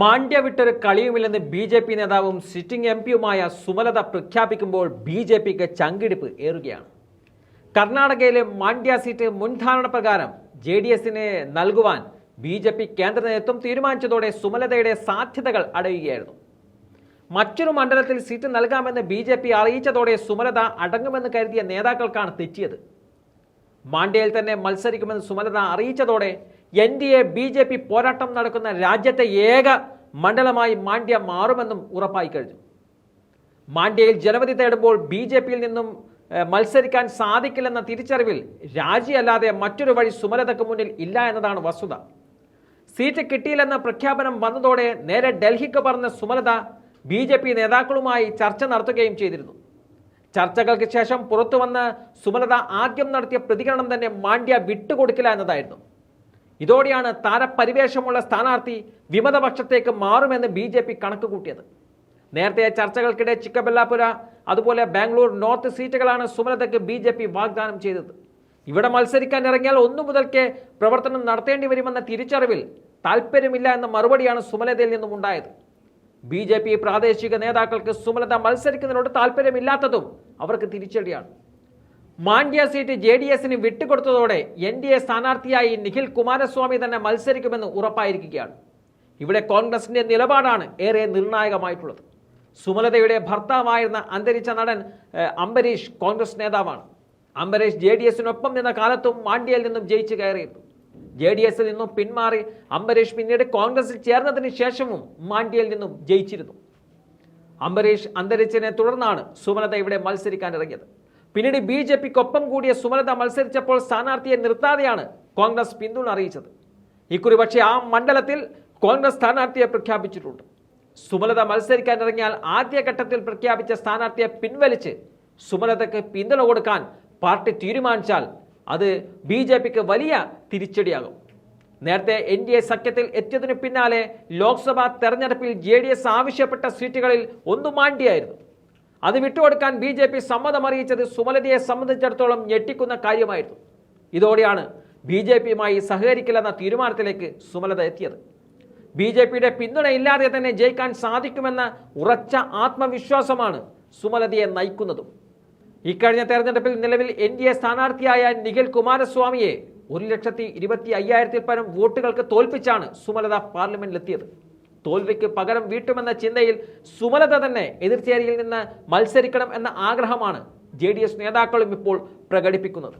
മാണ്ഡ്യ വിട്ടൊരു കളിയുമില്ലെന്ന് B J P നേതാവും സിറ്റിംഗ് എം പിയുമായ സുമലത പ്രഖ്യാപിക്കുമ്പോൾ ബി ജെ പിക്ക് ചങ്കിടിപ്പ് ഏറുകയാണ്. കർണാടകയിലെ മാണ്ഡ്യ സീറ്റ് മുൻധാരണ പ്രകാരം ജെ ഡി എസിന് നൽകുവാൻ ബി ജെ പി കേന്ദ്ര നേതൃത്വം തീരുമാനിച്ചതോടെ സുമലതയുടെ സാധ്യതകൾ അടയുകയായിരുന്നു. മറ്റൊരു മണ്ഡലത്തിൽ സീറ്റ് നൽകാമെന്ന് ബി ജെ പി അറിയിച്ചതോടെ സുമലത അടങ്ങുമെന്ന് കരുതിയ നേതാക്കൾക്കാണ് തെറ്റിയത്. മാണ്ഡ്യയിൽ തന്നെ മത്സരിക്കുമെന്ന് Sumalatha അറിയിച്ചതോടെ N D A B J P പോരാട്ടം നടക്കുന്ന രാജ്യത്തെ ഏക മണ്ഡലമായി മാണ്ഡ്യ മാറുമെന്നും ഉറപ്പായി കഴിഞ്ഞു. മാണ്ഡ്യയിൽ ജനവധി തേടുമ്പോൾ ബി ജെ പിയിൽ നിന്നും മത്സരിക്കാൻ സാധിക്കില്ലെന്ന തിരിച്ചറിവിൽ രാജിയല്ലാതെ മറ്റൊരു വഴി സുമലതയ്ക്ക് മുന്നിൽ ഇല്ല എന്നതാണ് വസ്തുത. സീറ്റ് കിട്ടിയില്ലെന്ന പ്രഖ്യാപനം വന്നതോടെ നേരെ ഡൽഹിക്ക് പറഞ്ഞ സുമലത ബി ജെ പി നേതാക്കളുമായി ചർച്ച നടത്തുകയും ചെയ്തിരുന്നു. ചർച്ചകൾക്ക് ശേഷം പുറത്തു വന്ന സുമലത ആദ്യം നടത്തിയ പ്രതികരണം തന്നെ മാണ്ഡ്യ വിട്ടുകൊടുക്കില്ല എന്നതായിരുന്നു. ഇതോടെയാണ് താരപരിവേഷമുള്ള സ്ഥാനാർത്ഥി വിമതപക്ഷത്തേക്ക് മാറുമെന്ന് ബി ജെ പി കണക്ക് കൂട്ടിയത്. നേരത്തെ ചർച്ചകൾക്കിടെ ചിക്കബെല്ലാപുര അതുപോലെ ബാംഗ്ലൂർ നോർത്ത് സീറ്റുകളാണ് സുമലതയ്ക്ക് ബി ജെ പി വാഗ്ദാനം ചെയ്തത്. ഇവിടെ മത്സരിക്കാൻ ഇറങ്ങിയാൽ ഒന്നു മുതൽക്കേ പ്രവർത്തനം നടത്തേണ്ടി വരുമെന്ന തിരിച്ചറിവിൽ താല്പര്യമില്ല എന്ന മറുപടിയാണ് സുമലതയിൽ നിന്നും ഉണ്ടായത്. ബി പ്രാദേശിക നേതാക്കൾക്ക് സുമലത മത്സരിക്കുന്നതിനോട് താല്പര്യമില്ലാത്തതും അവർക്ക് തിരിച്ചടിയാണ്. മാണ്ഡ്യ സീറ്റ് ജെ ഡി എസിന് വിട്ടുകൊടുത്തതോടെ എൻ ഡി എ സ്ഥാനാർത്ഥിയായി നിഖിൽ കുമാരസ്വാമി തന്നെ മത്സരിക്കുമെന്ന് ഉറപ്പായിരിക്കുകയാണ്. ഇവിടെ കോൺഗ്രസിന്റെ നിലപാടാണ് ഏറെ നിർണായകമായിട്ടുള്ളത്. സുമലതയുടെ ഭർത്താവായിരുന്ന അന്തരിച്ച നടൻ അംബരീഷ് കോൺഗ്രസ് നേതാവാണ്. അംബരീഷ് ജെ ഡി എസിനൊപ്പം നിന്ന കാലത്തും മാണ്ഡ്യയിൽ നിന്നും ജയിച്ചു കയറിയിരുന്നു. ജെ ഡി എസിൽ നിന്നും പിന്മാറി അംബരീഷ് പിന്നീട് കോൺഗ്രസിൽ ചേർന്നതിന് ശേഷവും മാണ്ഡ്യയിൽ നിന്നും ജയിച്ചിരുന്നു. അംബരീഷ് അന്തരിച്ചതിനെ തുടർന്നാണ് സുമലത ഇവിടെ മത്സരിക്കാൻ ഇറങ്ങിയത് പിന്നീട് ബി ജെ പിക്കൊപ്പം കൂടിയ സുമലത മത്സരിച്ചപ്പോൾ സ്ഥാനാർത്ഥിയെ നിർത്താതെയാണ് കോൺഗ്രസ് പിന്തുണ അറിയിച്ചത്. ഇക്കുറി പക്ഷേ ആ മണ്ഡലത്തിൽ കോൺഗ്രസ് സ്ഥാനാർത്ഥിയെ പ്രഖ്യാപിച്ചിട്ടുണ്ട്. സുമലത മത്സരിക്കാൻ ഇറങ്ങിയാൽ ആദ്യഘട്ടത്തിൽ പ്രഖ്യാപിച്ച സ്ഥാനാർത്ഥിയെ പിൻവലിച്ച് സുമലതയ്ക്ക് പിന്തുണ കൊടുക്കാൻ പാർട്ടി തീരുമാനിച്ചാൽ അത് ബി ജെ പിക്ക് വലിയ തിരിച്ചടിയാകും. നേരത്തെ എൻ ഡി എ സഖ്യത്തിൽ എത്തിയതിനു പിന്നാലെ ലോക്സഭാ തെരഞ്ഞെടുപ്പിൽ ജെ ഡി എസ് ആവശ്യപ്പെട്ട സീറ്റുകളിൽ ഒന്ന് മാണ്ടിയായിരുന്നു അത് വിട്ടുകൊടുക്കാൻ ബി ജെ പി സമ്മതമറിയിച്ചത് സുമലതയെ സംബന്ധിച്ചിടത്തോളം ഞെട്ടിക്കുന്ന കാര്യമായിരുന്നു. ഇതോടെയാണ് ബി ജെ പിയുമായി സഹകരിക്കില്ലെന്ന തീരുമാനത്തിലേക്ക് സുമലത എത്തിയത്. ബി ജെ പിയുടെ പിന്തുണയില്ലാതെ തന്നെ ജയിക്കാൻ സാധിക്കുമെന്ന ഉറച്ച ആത്മവിശ്വാസമാണ് സുമലതയെ നയിക്കുന്നതും. ഇക്കഴിഞ്ഞ തെരഞ്ഞെടുപ്പിൽ നിലവിൽ എൻ ഡി എ സ്ഥാനാർത്ഥിയായ നിഖിൽ കുമാരസ്വാമിയെ ഒരു ലക്ഷത്തി ഇരുപത്തി അയ്യായിരത്തിൽ പരം വോട്ടുകൾക്ക് തോൽപ്പിച്ചാണ് സുമലത പാർലമെന്റിലെത്തിയത്. തോൽവിക്ക് പകരം വീട്ടുമെന്ന ചിന്തയിൽ സുമലത തന്നെ എതിർചേരിയിൽ നിന്ന് മത്സരിക്കണം എന്ന ആഗ്രഹമാണ് ജെ നേതാക്കളും ഇപ്പോൾ പ്രകടിപ്പിക്കുന്നത്.